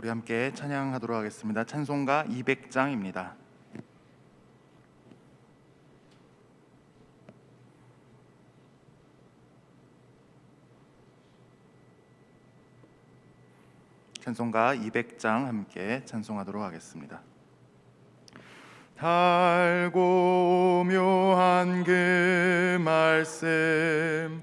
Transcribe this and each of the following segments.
우리 함께 찬양하도록 하겠습니다. 찬송가 200장입니다. 찬송가 200장 함께 찬송하도록 하겠습니다. 달고 묘한 그 말씀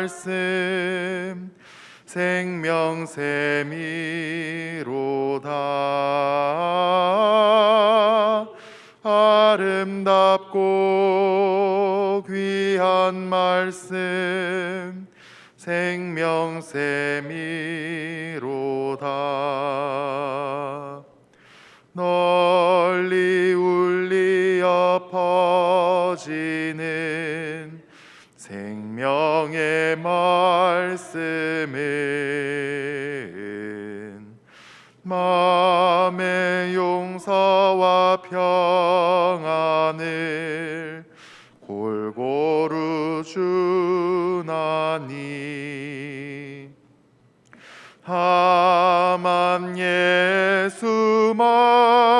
말씀 생명샘이로다. 아름답고 귀한 말씀 생명샘이로다. 널리 울리어 퍼지는 생명의 말씀은 마음의 용서와 평안을 골고루 주나니 다만 예수 말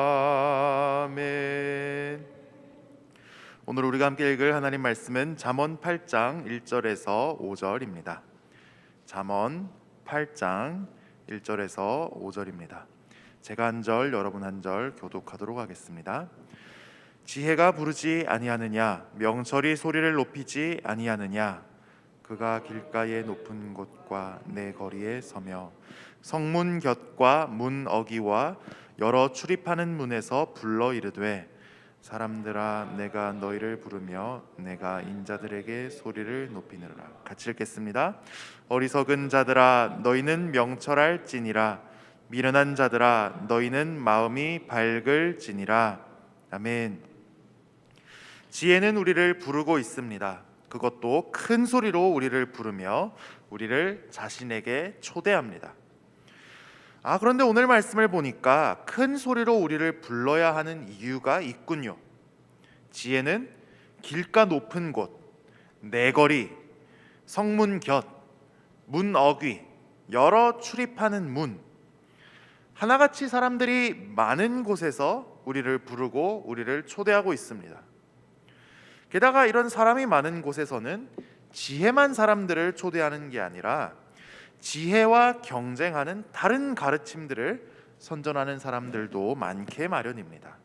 오늘 우리가 함께 읽을 하나님 말씀은 잠언 8장 1절에서 5절입니다. 잠언 8장 1절에서 5절입니다. 제가 한 절, 여러분 한 절 교독하도록 하겠습니다. 지혜가 부르지 아니하느냐 명철이 소리를 높이지 아니하느냐 그가 길가의 높은 곳과 내 거리에 서며 성문 곁과 문 어기와 여러 출입하는 문에서 불러 이르되 사람들아 내가 너희를 부르며 내가 인자들에게 소리를 높이느라. 같이 읽겠습니다. 어리석은 자들아 너희는 명철할지니라. 미련한 자들아 너희는 마음이 밝을지니라. 아멘. 지혜는 우리를 부르고 있습니다. 그것도 큰 소리로 우리를 부르며 우리를 자신에게 초대합니다 아 그런데 오늘 말씀을 보니까 큰 소리로 우리를 불러야 하는 이유가 있군요. 지혜는 길가 높은 곳, 내거리, 성문 곁, 문 어귀, 여러 출입하는 문 하나같이 사람들이 많은 곳에서 우리를 부르고 우리를 초대하고 있습니다. 게다가 이런 사람이 많은 곳에서는 지혜만 사람들을 초대하는 게 아니라 지혜와 경쟁하는 다른 가르침들을 선전하는 사람들도 많게 마련입니다.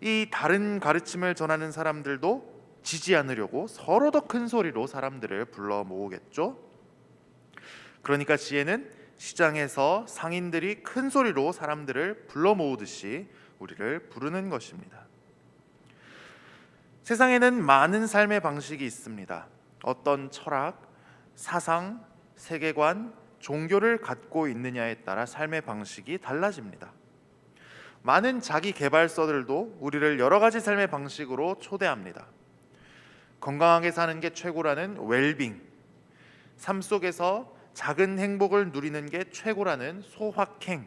이 다른 가르침을 전하는 사람들도 지지 않으려고 서로 더 큰 소리로 사람들을 불러 모으겠죠. 그러니까 지혜는 시장에서 상인들이 큰 소리로 사람들을 불러 모으듯이 우리를 부르는 것입니다. 세상에는 많은 삶의 방식이 있습니다. 어떤 철학, 사상, 세계관, 종교를 갖고 있느냐에 따라 삶의 방식이 달라집니다. 많은 자기 개발서들도 우리를 여러 가지 삶의 방식으로 초대합니다. 건강하게 사는 게 최고라는 웰빙, 삶 속에서 작은 행복을 누리는 게 최고라는 소확행,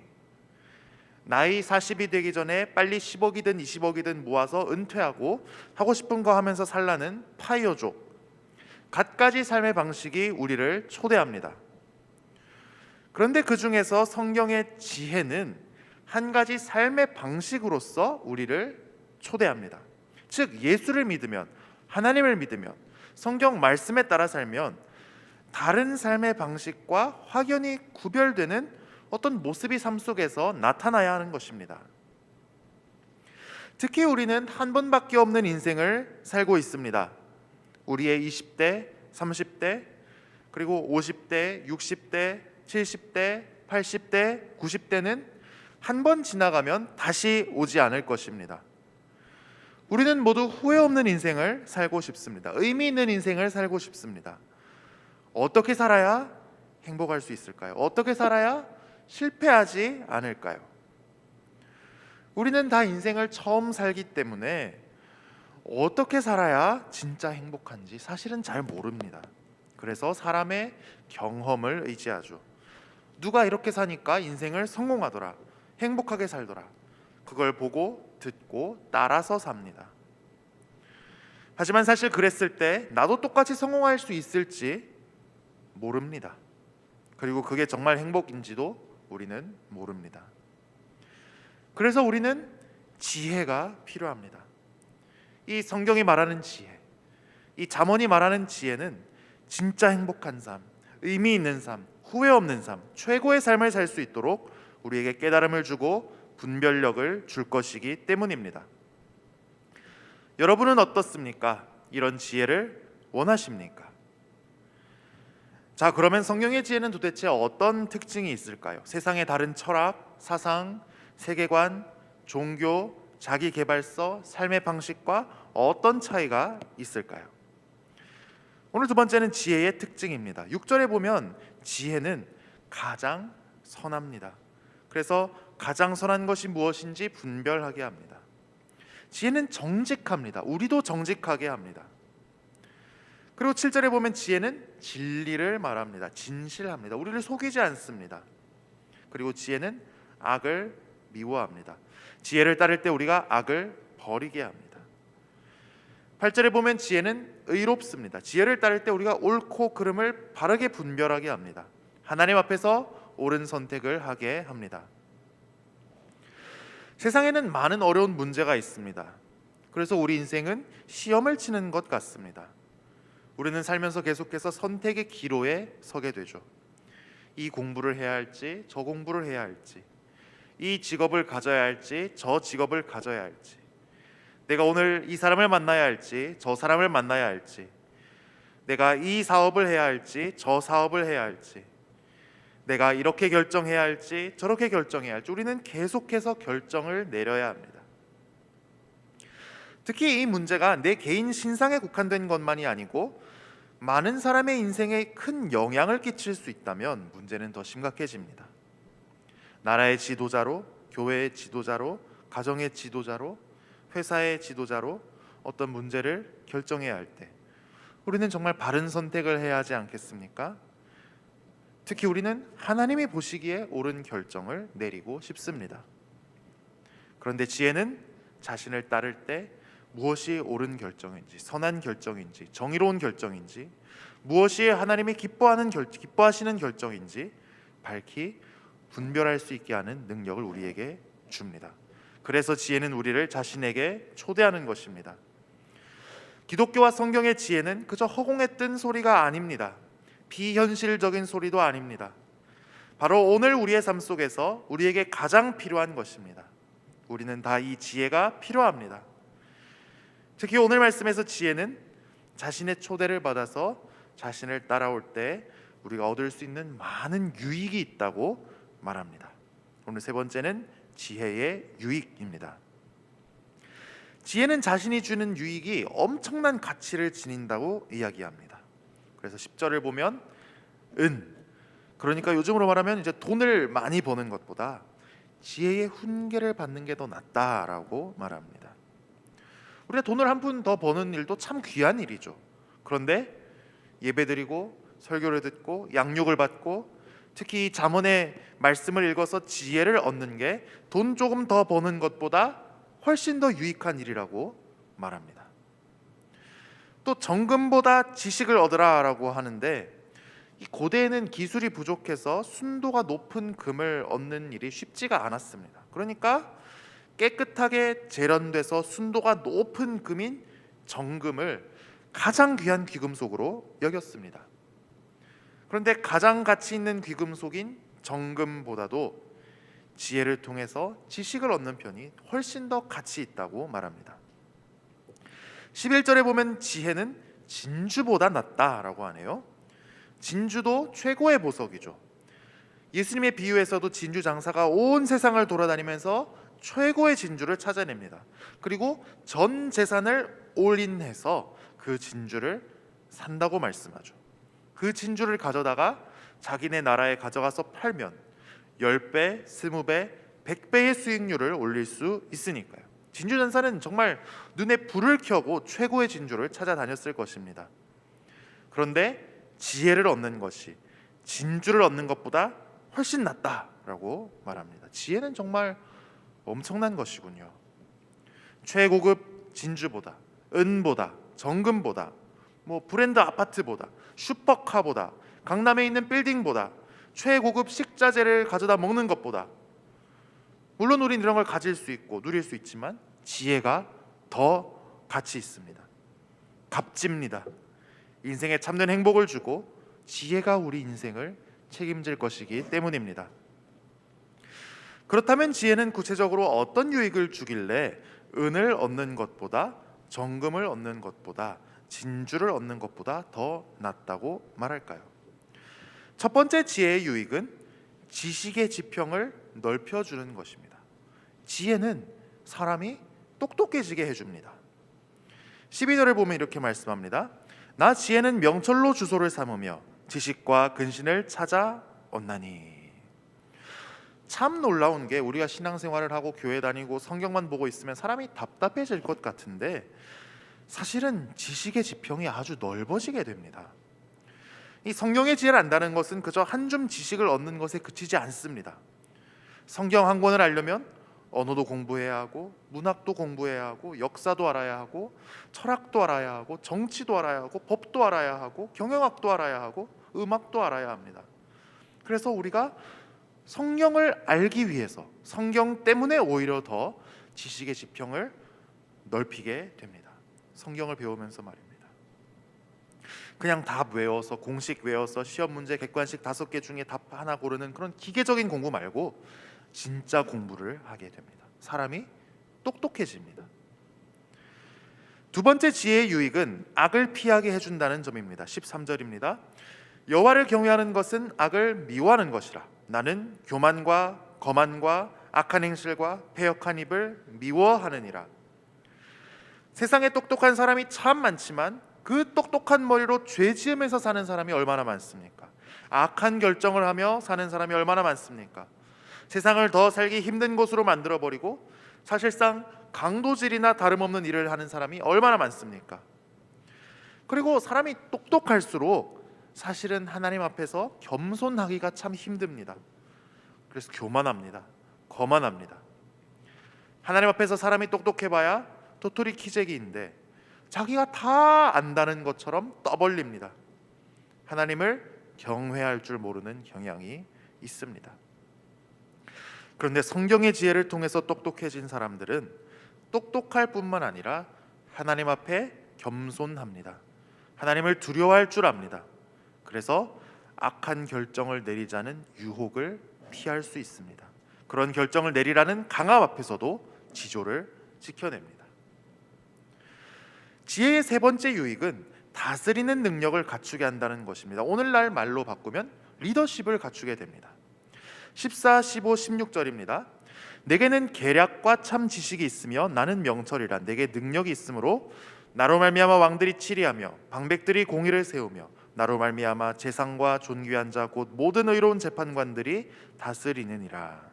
나이 40이 되기 전에 빨리 10억이든 20억이든 모아서 은퇴하고 하고 싶은 거 하면서 살라는 파이어족, 갖가지 삶의 방식이 우리를 초대합니다. 그런데 그 중에서 성경의 지혜는 한 가지 삶의 방식으로서 우리를 초대합니다. 즉 예수를 믿으면 하나님을 믿으면 성경 말씀에 따라 살면 다른 삶의 방식과 확연히 구별되는 어떤 모습이 삶 속에서 나타나야 하는 것입니다. 특히 우리는 한 번밖에 없는 인생을 살고 있습니다. 우리의 20대, 30대, 그리고 50대, 60대, 70대, 80대, 90대는 한 번 지나가면 다시 오지 않을 것입니다. 우리는 모두 후회 없는 인생을 살고 싶습니다. 의미 있는 인생을 살고 싶습니다. 어떻게 살아야 행복할 수 있을까요? 어떻게 살아야 실패하지 않을까요? 우리는 다 인생을 처음 살기 때문에 어떻게 살아야 진짜 행복한지 사실은 잘 모릅니다. 그래서 사람의 경험을 의지하죠. 누가 이렇게 사니까 인생을 성공하더라. 행복하게 살더라. 그걸 보고 듣고 따라서 삽니다. 하지만 사실 그랬을 때 나도 똑같이 성공할 수 있을지 모릅니다. 그리고 그게 정말 행복인지도 우리는 모릅니다. 그래서 우리는 지혜가 필요합니다. 이 성경이 말하는 지혜, 이 잠언이 말하는 지혜는 진짜 행복한 삶, 의미 있는 삶, 후회 없는 삶, 최고의 삶을 살 수 있도록 우리에게 깨달음을 주고 분별력을 줄 것이기 때문입니다. 여러분은 어떻습니까? 이런 지혜를 원하십니까? 자, 그러면 성경의 지혜는 도대체 어떤 특징이 있을까요? 세상의 다른 철학, 사상, 세계관, 종교, 자기 개발서, 삶의 방식과 어떤 차이가 있을까요? 오늘 두 번째는 지혜의 특징입니다. 6절에 보면 지혜는 가장 선합니다. 그래서 가장 선한 것이 무엇인지 분별하게 합니다. 지혜는 정직합니다. 우리도 정직하게 합니다. 그리고 7절에 보면 지혜는 진리를 말합니다. 진실합니다. 우리를 속이지 않습니다. 그리고 지혜는 악을 미워합니다. 지혜를 따를 때 우리가 악을 버리게 합니다. 8절에 보면 지혜는 의롭습니다. 지혜를 따를 때 우리가 옳고 그름을 바르게 분별하게 합니다. 하나님 앞에서 옳은 선택을 하게 합니다. 세상에는 많은 어려운 문제가 있습니다. 그래서 우리 인생은 시험을 치는 것 같습니다. 우리는 살면서 계속해서 선택의 기로에 서게 되죠. 이 공부를 해야 할지, 저 공부를 해야 할지, 이 직업을 가져야 할지, 저 직업을 가져야 할지, 내가 오늘 이 사람을 만나야 할지, 저 사람을 만나야 할지, 내가 이 사업을 해야 할지, 저 사업을 해야 할지, 내가 이렇게 결정해야 할지, 저렇게 결정해야 할지, 우리는 계속해서 결정을 내려야 합니다. 특히 이 문제가 내 개인 신상에 국한된 것만이 아니고 많은 사람의 인생에 큰 영향을 끼칠 수 있다면 문제는 더 심각해집니다. 나라의 지도자로, 교회의 지도자로, 가정의 지도자로, 회사의 지도자로 어떤 문제를 결정해야 할 때 우리는 정말 바른 선택을 해야 하지 않겠습니까? 특히 우리는 하나님이 보시기에 옳은 결정을 내리고 싶습니다. 그런데 지혜는 자신을 따를 때 무엇이 옳은 결정인지, 선한 결정인지, 정의로운 결정인지, 무엇이 하나님이 기뻐하는 결, 기뻐하시는 결정인지 밝히 분별할 수 있게 하는 능력을 우리에게 줍니다. 그래서 지혜는 우리를 자신에게 초대하는 것입니다. 기독교와 성경의 지혜는 그저 허공에 뜬 소리가 아닙니다. 비현실적인 소리도 아닙니다. 바로 오늘 우리의 삶 속에서 우리에게 가장 필요한 것입니다. 우리는 다 이 지혜가 필요합니다. 특히 오늘 말씀에서 지혜는 자신의 초대를 받아서 자신을 따라올 때 우리가 얻을 수 있는 많은 유익이 있다고 말합니다. 오늘 세 번째는 지혜의 유익입니다. 지혜는 자신이 주는 유익이 엄청난 가치를 지닌다고 이야기합니다. 그래서 10절을 보면 은 그러니까 요즘으로 말하면 이제 돈을 많이 버는 것보다 지혜의 훈계를 받는 게 더 낫다라고 말합니다. 우리가 돈을 한 푼 더 버는 일도 참 귀한 일이죠. 그런데 예배드리고 설교를 듣고 양육을 받고 특히 잠언의 말씀을 읽어서 지혜를 얻는 게 돈 조금 더 버는 것보다 훨씬 더 유익한 일이라고 말합니다. 또 정금보다 지식을 얻으라라고 하는데 이 고대에는 기술이 부족해서 순도가 높은 금을 얻는 일이 쉽지가 않았습니다. 그러니까 깨끗하게 재련돼서 순도가 높은 금인 정금을 가장 귀한 귀금속으로 여겼습니다. 그런데 가장 가치 있는 귀금속인 정금보다도 지혜를 통해서 지식을 얻는 편이 훨씬 더 가치 있다고 말합니다. 11절에 보면 지혜는 진주보다 낫다라고 하네요. 진주도 최고의 보석이죠. 예수님의 비유에서도 진주 장사가 온 세상을 돌아다니면서 최고의 진주를 찾아냅니다. 그리고 전 재산을 올인해서 그 진주를 산다고 말씀하죠. 그 진주를 가져다가 자기네 나라에 가져가서 팔면 10배, 20배, 100배의 수익률을 올릴 수 있으니까요. 진주 전사는 정말 눈에 불을 켜고 최고의 진주를 찾아다녔을 것입니다. 그런데 지혜를 얻는 것이 진주를 얻는 것보다 훨씬 낫다라고 말합니다. 지혜는 정말 엄청난 것이군요. 최고급 진주보다 은보다 정금보다 뭐 브랜드 아파트보다 슈퍼카보다 강남에 있는 빌딩보다 최고급 식자재를 가져다 먹는 것보다 물론 우리는 이런 걸 가질 수 있고 누릴 수 있지만 지혜가 더 가치 있습니다. 값집니다. 인생에 참된 행복을 주고 지혜가 우리 인생을 책임질 것이기 때문입니다. 그렇다면 지혜는 구체적으로 어떤 유익을 주길래 은을 얻는 것보다 정금을 얻는 것보다 진주를 얻는 것보다 더 낫다고 말할까요? 첫 번째 지혜의 유익은 지식의 지평을 넓혀 주는 것입니다. 지혜는 사람이 똑똑해지게 해줍니다. 12절을 보면 이렇게 말씀합니다. 나 지혜는 명철로 주소를 삼으며 지식과 근신을 찾아 얻나니. 참 놀라운 게 우리가 신앙생활을 하고 교회 다니고 성경만 보고 있으면 사람이 답답해질 것 같은데 사실은 지식의 지평이 아주 넓어지게 됩니다. 이 성경의 지혜를 안다는 것은 그저 한 줌 지식을 얻는 것에 그치지 않습니다. 성경 한 권을 알려면 언어도 공부해야 하고 문학도 공부해야 하고 역사도 알아야 하고 철학도 알아야 하고 정치도 알아야 하고 법도 알아야 하고 경영학도 알아야 하고 음악도 알아야 합니다. 그래서 우리가 성경을 알기 위해서 성경 때문에 오히려 더 지식의 지평을 넓히게 됩니다. 성경을 배우면서 말입니다. 그냥 답 외워서 공식 외워서 시험 문제 객관식 다섯 개 중에 답 하나 고르는 그런 기계적인 공부 말고 진짜 공부를 하게 됩니다. 사람이 똑똑해집니다. 두 번째 지혜의 유익은 악을 피하게 해준다는 점입니다. 13절입니다. 여호와를 경외하는 것은 악을 미워하는 것이라. 나는 교만과 거만과 악한 행실과 패역한 입을 미워하느니라. 세상에 똑똑한 사람이 참 많지만 그 똑똑한 머리로 죄 지으면서 사는 사람이 얼마나 많습니까? 악한 결정을 하며 사는 사람이 얼마나 많습니까? 세상을 더 살기 힘든 곳으로 만들어 버리고 사실상 강도질이나 다름없는 일을 하는 사람이 얼마나 많습니까? 그리고 사람이 똑똑할수록 사실은 하나님 앞에서 겸손하기가 참 힘듭니다. 그래서 교만합니다. 거만합니다. 하나님 앞에서 사람이 똑똑해 봐야 도토리 키재기인데 자기가 다 안다는 것처럼 떠벌립니다. 하나님을 경외할 줄 모르는 경향이 있습니다. 그런데 성경의 지혜를 통해서 똑똑해진 사람들은 똑똑할 뿐만 아니라 하나님 앞에 겸손합니다. 하나님을 두려워할 줄 압니다. 그래서 악한 결정을 내리자는 유혹을 피할 수 있습니다. 그런 결정을 내리라는 강압 앞에서도 지조를 지켜냅니다. 지혜의 세 번째 유익은 다스리는 능력을 갖추게 한다는 것입니다. 오늘날 말로 바꾸면 리더십을 갖추게 됩니다. 14, 15, 16절입니다. 내게는 계략과 참 지식이 있으며 나는 명철이라 내게 능력이 있으므로 나로 말미암아 왕들이 치리하며 방백들이 공의를 세우며 나로 말미암아 재상과 존귀한 자 곧 모든 의로운 재판관들이 다스리느니라.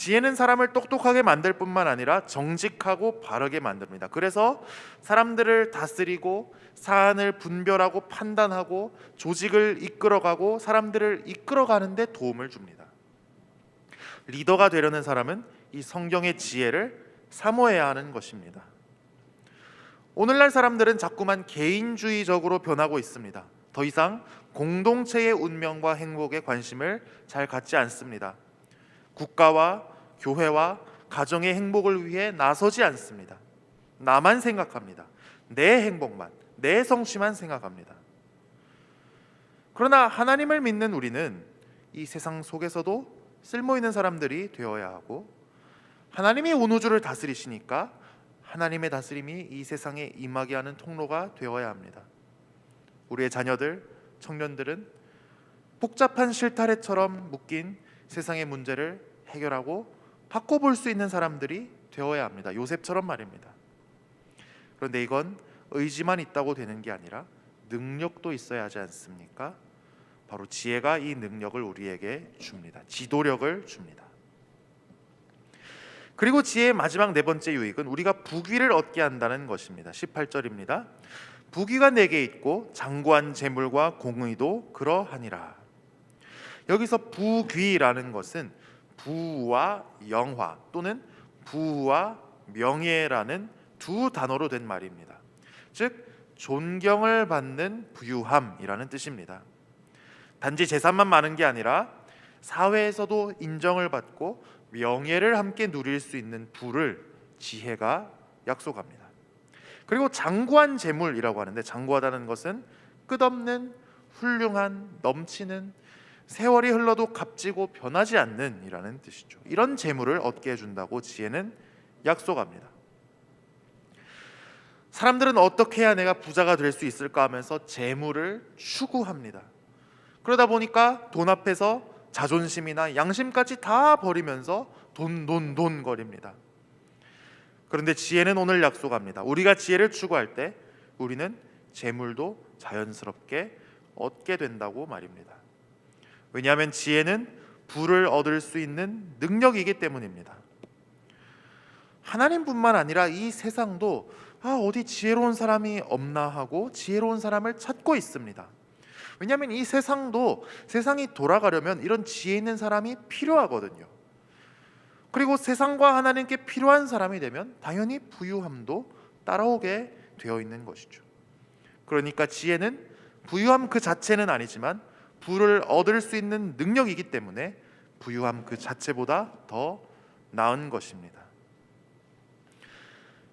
지혜는 사람을 똑똑하게 만들 뿐만 아니라 정직하고 바르게 만듭니다. 그래서 사람들을 다스리고 사안을 분별하고 판단하고 조직을 이끌어가고 사람들을 이끌어가는데 도움을 줍니다. 리더가 되려는 사람은 이 성경의 지혜를 사모해야 하는 것입니다. 오늘날 사람들은 자꾸만 개인주의적으로 변하고 있습니다. 더 이상 공동체의 운명과 행복에 관심을 잘 갖지 않습니다. 국가와 교회와 가정의 행복을 위해 나서지 않습니다. 나만 생각합니다. 내 행복만, 내 성취만 생각합니다. 그러나 하나님을 믿는 우리는 이 세상 속에서도 쓸모 있는 사람들이 되어야 하고 하나님이 온 우주를 다스리시니까 하나님의 다스림이 이 세상에 임하게 하는 통로가 되어야 합니다. 우리의 자녀들, 청년들은 복잡한 실타래처럼 묶인 세상의 문제를 해결하고 바꿔볼 수 있는 사람들이 되어야 합니다. 요셉처럼 말입니다. 그런데 이건 의지만 있다고 되는 게 아니라 능력도 있어야 하지 않습니까? 바로 지혜가 이 능력을 우리에게 줍니다. 지도력을 줍니다. 그리고 지혜의 마지막 네 번째 유익은 우리가 부귀를 얻게 한다는 것입니다. 18절입니다. 부귀가 내게 있고 장구한 재물과 공의도 그러하니라. 여기서 부귀라는 것은 부와 영화 또는 부와 명예라는 두 단어로 된 말입니다. 즉 존경을 받는 부유함이라는 뜻입니다. 단지 재산만 많은 게 아니라 사회에서도 인정을 받고 명예를 함께 누릴 수 있는 부를 지혜가 약속합니다. 그리고 장구한 재물이라고 하는데 장구하다는 것은 끝없는 훌륭한 넘치는 세월이 흘러도 값지고 변하지 않는 이라는 뜻이죠. 이런 재물을 얻게 해준다고 지혜는 약속합니다. 사람들은 어떻게 해야 내가 부자가 될 수 있을까 하면서 재물을 추구합니다. 그러다 보니까 돈 앞에서 자존심이나 양심까지 다 버리면서 돈 돈 돈 거립니다. 그런데 지혜는 오늘 약속합니다. 우리가 지혜를 추구할 때 우리는 재물도 자연스럽게 얻게 된다고 말입니다. 왜냐하면 지혜는 부를 얻을 수 있는 능력이기 때문입니다. 하나님뿐만 아니라 이 세상도 아, 어디 지혜로운 사람이 없나 하고 지혜로운 사람을 찾고 있습니다. 왜냐하면 이 세상도 세상이 돌아가려면 이런 지혜 있는 사람이 필요하거든요. 그리고 세상과 하나님께 필요한 사람이 되면 당연히 부유함도 따라오게 되어 있는 것이죠. 그러니까 지혜는 부유함 그 자체는 아니지만 부를 얻을 수 있는 능력이기 때문에 부유함 그 자체보다 더 나은 것입니다.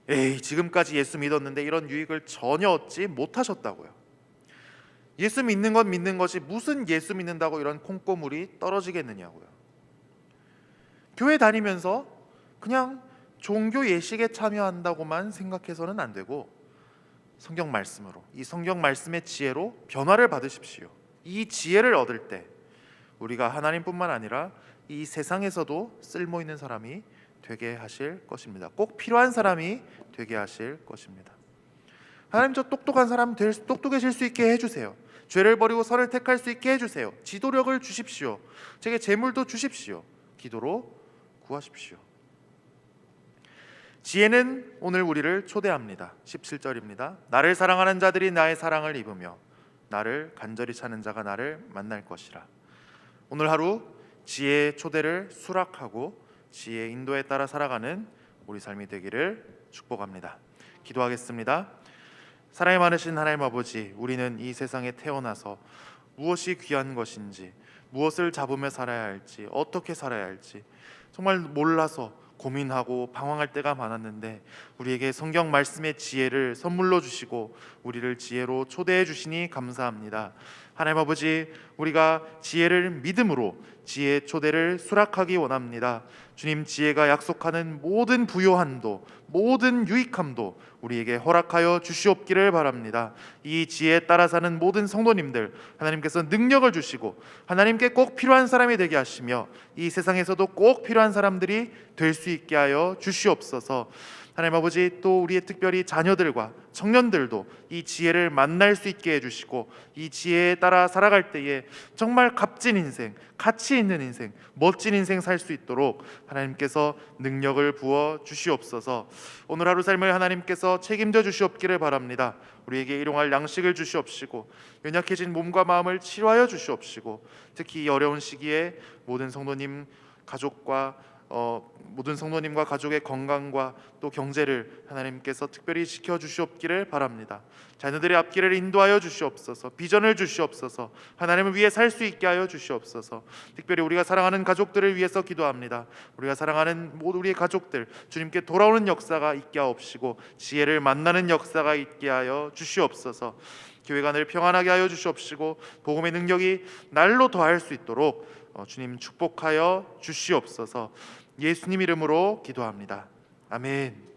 에이, 지금까지 예수 믿었는데 이런 유익을 전혀 얻지 못하셨다고요. 예수 믿는 건 믿는 것이 무슨 예수 믿는다고 이런 콩고물이 떨어지겠느냐고요. 교회 다니면서 그냥 종교 예식에 참여한다고만 생각해서는 안 되고 성경 말씀으로 이 성경 말씀의 지혜로 변화를 받으십시오. 이 지혜를 얻을 때 우리가 하나님뿐만 아니라 이 세상에서도 쓸모 있는 사람이 되게 하실 것입니다. 꼭 필요한 사람이 되게 하실 것입니다. 하나님 저 똑똑한 사람 될 똑똑해질 수 있게 해주세요. 죄를 버리고 선을 택할 수 있게 해주세요. 지도력을 주십시오. 제게 재물도 주십시오. 기도로 구하십시오. 지혜는 오늘 우리를 초대합니다. 17절입니다. 나를 사랑하는 자들이 나의 사랑을 입으며 나를 간절히 찾는 자가 나를 만날 것이라. 오늘 하루 지혜의 초대를 수락하고 지혜의 인도에 따라 살아가는 우리 삶이 되기를 축복합니다. 기도하겠습니다. 사랑이 많으신 하나님 아버지, 우리는 이 세상에 태어나서 무엇이 귀한 것인지, 무엇을 잡으며 살아야 할지, 어떻게 살아야 할지 정말 몰라서 고민하고 방황할 때가 많았는데 우리에게 성경 말씀의 지혜를 선물로 주시고 우리를 지혜로 초대해 주시니 감사합니다. 하나님 아버지 우리가 지혜를 믿음으로 지혜 초대를 수락하기 원합니다. 주님 지혜가 약속하는 모든 부요함도 모든 유익함도 우리에게 허락하여 주시옵기를 바랍니다. 이 지혜에 따라 사는 모든 성도님들 하나님께서 능력을 주시고 하나님께 꼭 필요한 사람이 되게 하시며 이 세상에서도 꼭 필요한 사람들이 될 수 있게 하여 주시옵소서. 하나님 아버지 또 우리의 특별히 자녀들과 청년들도 이 지혜를 만날 수 있게 해주시고 이 지혜에 따라 살아갈 때에 정말 값진 인생, 가치 있는 인생, 멋진 인생 살 수 있도록 하나님께서 능력을 부어 주시옵소서. 오늘 하루 삶을 하나님께서 책임져 주시옵기를 바랍니다. 우리에게 일용할 양식을 주시옵시고 연약해진 몸과 마음을 치료하여 주시옵시고 특히 이 어려운 시기에 모든 성도님 가족과 어, 모든 성도님과 가족의 건강과 또 경제를 하나님께서 특별히 지켜 주시옵기를 바랍니다. 자녀들의 앞길을 인도하여 주시옵소서. 비전을 주시옵소서. 하나님을 위해 살 수 있게 하여 주시옵소서. 특별히 우리가 사랑하는 가족들을 위해서 기도합니다. 우리가 사랑하는 모든 우리의 가족들 주님께 돌아오는 역사가 있게 하옵시고 지혜를 만나는 역사가 있게 하여 주시옵소서. 교회가 늘 평안하게 하여 주시옵시고 복음의 능력이 날로 더할 수 있도록 어, 주님 축복하여 주시옵소서. 예수님 이름으로 기도합니다. 아멘.